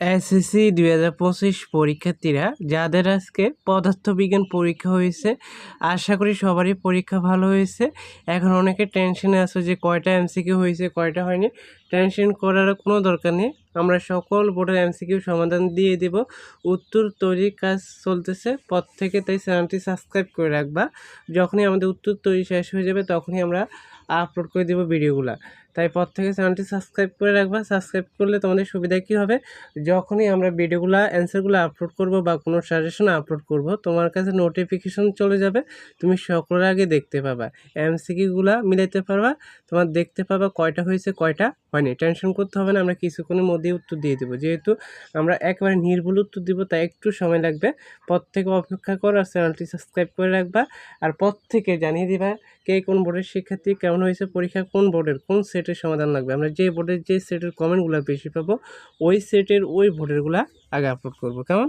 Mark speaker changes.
Speaker 1: SSC দুই হাজার পঁচিশ পরীক্ষার্থীরা, যাদের আজকে পদার্থবিজ্ঞান পরীক্ষা হয়েছে, আশা করি সবারই পরীক্ষা ভালো হয়েছে। এখন অনেকে টেনশনে আছে যে কয়টা এমসিকিউ হয়েছে, কয়টা হয়নি। টেনশন করার কোনো দরকার নেই। আমরা সকল বোর্ডের এমসিকিউ সমাধান দিয়ে দেব। উত্তর তৈরির কাজ চলতেছে পর থেকে তাই চ্যানেলটি সাবস্ক্রাইব করে রাখবা। যখনই আমাদের উত্তর তৈরি শেষ হয়ে যাবে, তখনই আমরা আপলোড করে দেবো ভিডিওগুলো। তাই পর থেকে চ্যানেলটি সাবস্ক্রাইব করে রাখবা। সাবস্ক্রাইব করলে তোমাদের সুবিধা কী হবে? যখনই আমরা ভিডিওগুলো অ্যান্সারগুলো আপলোড করব বা কোনো সাজেশন আপলোড করব, তোমার কাছে নোটিফিকেশন চলে যাবে। তুমি সকলের আগে দেখতে পাবা। এমসিকিউগুলো মিলাইতে পারবা। তোমার দেখতে পাবা কয়টা হয়েছে, কয়টা হয়নি। টেনশন করতে হবে না, আমরা কিছুক্ষণের মধ্যেই উত্তর দিয়ে দেবো। যেহেতু আমরা একেবারে নির্ভুল উত্তর দিব, তাই একটু সময় লাগবে। পর থেকে অপেক্ষা করো, আর চ্যানেলটি সাবস্ক্রাইব করে রাখবা। আর পর থেকে জানিয়ে দিবা কে কোন বোর্ডের শিক্ষার্থী, কেমন হয়েছে পরীক্ষা, কোন বোর্ডের, কোন সেটের সমাধান লাগবে। আমরা যে বোর্ডের, যে সেটের কমেন্টগুলো বেশি পাবো, ওই সেটের ওই বোর্ডেরগুলো আগে আপলোড করব। কেমন?